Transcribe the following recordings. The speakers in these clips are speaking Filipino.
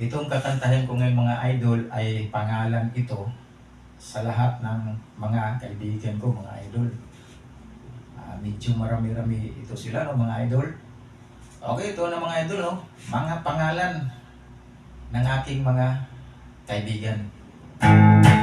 Itong kakantahin ko ngayon mga idol ay pangalan ito sa lahat ng mga kaibigan ko, mga idol. Ah, medyo marami-rami ito sila, no, mga idol. Okay, ito na mga idol, no? mga pangalan ng aking mga kaibigan. Daghan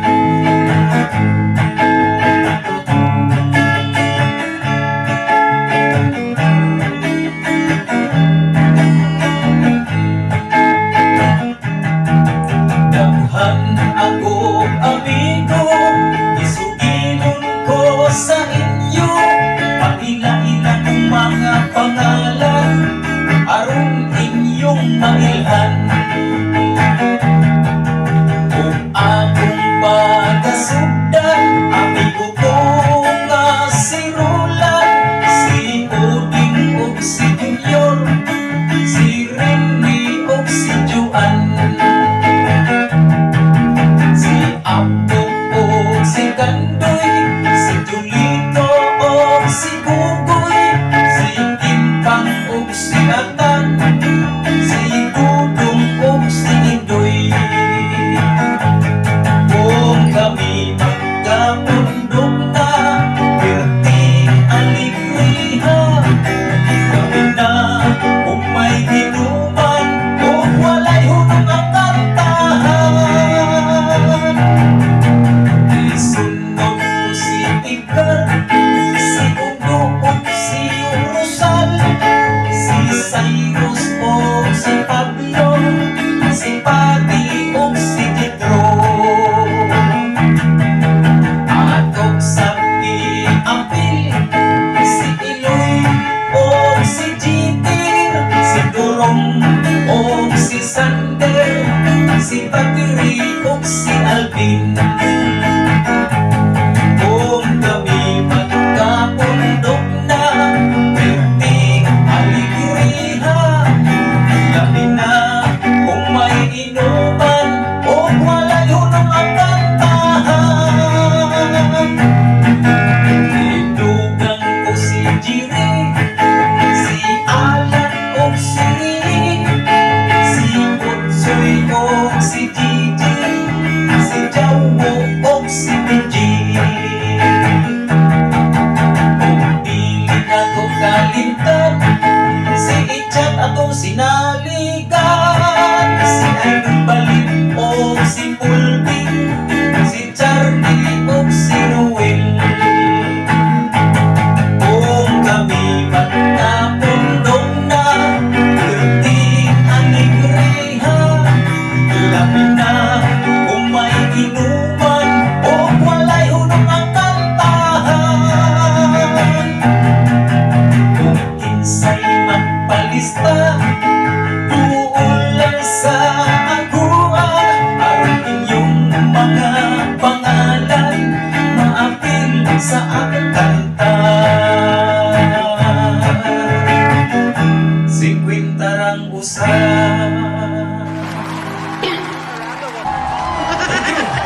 pangalan Aron inyong mailhan Kung akong pagasugdan Amigo ko nga si Roland Si Oding o si Junior Si Remy o si Joanne si Patiri o si Alvin. finale. sa aking kanta Si Quintarang Usa Thank you.